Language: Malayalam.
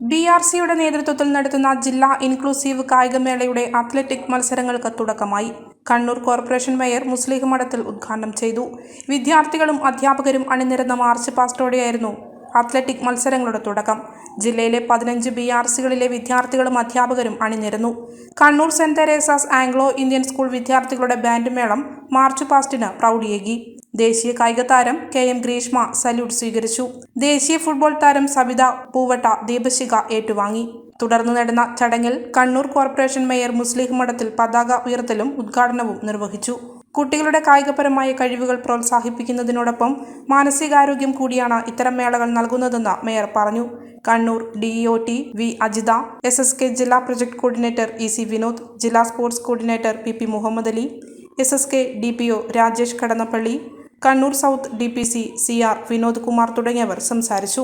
ബി ആർ സിയുടെ നേതൃത്വത്തിൽ നടത്തുന്ന ജില്ലാ ഇൻക്ലൂസീവ് കായികമേളയുടെ അത്ലറ്റിക് മത്സരങ്ങൾക്ക് തുടക്കമായി. കണ്ണൂർ കോർപ്പറേഷൻ മേയർ മുസ്ലിം മഠത്തിൽ ഉദ്ഘാടനം ചെയ്തു. വിദ്യാർത്ഥികളും അധ്യാപകരും അണിനിരന്ന മാർച്ച് പാസ്റ്റോടെയായിരുന്നു അത്ലറ്റിക് മത്സരങ്ങളുടെ തുടക്കം. ജില്ലയിലെ പതിനഞ്ച് ബി ആർ സികളിലെ വിദ്യാർത്ഥികളും അധ്യാപകരും അണിനിരന്നു. Kannur saint Teresa's Anglo Indian school വിദ്യാർത്ഥികളുടെ ബാൻഡ് മേളം മാർച്ച് പാസ്റ്റിന് പ്രൗഢിയേകി. ദേശീയ കായിക താരം കെ എം ഗ്രീഷ്മ സല്യൂട്ട് സ്വീകരിച്ചു. ദേശീയ ഫുട്ബോൾ താരം സബിത പൂവട്ട ദീപശിഖ ഏറ്റുവാങ്ങി. തുടർന്ന് നടന്ന ചടങ്ങിൽ കണ്ണൂർ കോർപ്പറേഷൻ മേയർ മുസ്ലിഹ് മഠത്തിൽ പതാക ഉയർത്തലും ഉദ്ഘാടനവും നിർവഹിച്ചു. കുട്ടികളുടെ കായികപരമായ കഴിവുകൾ പ്രോത്സാഹിപ്പിക്കുന്നതിനോടൊപ്പം മാനസികാരോഗ്യം കൂടിയാണ് ഇത്തരം മേളകൾ നൽകുന്നതെന്ന് മേയർ പറഞ്ഞു. Kannur D E O T V Ajitha S S K ജില്ലാ project coordinator E C Vinod ജില്ലാ sports coordinator P P Muhammad Ali S S K D P O Rajesh Kadannappally Kannur south D P C C R Vinod Kumar തുടങ്ങിയവർ സംസാരിച്ചു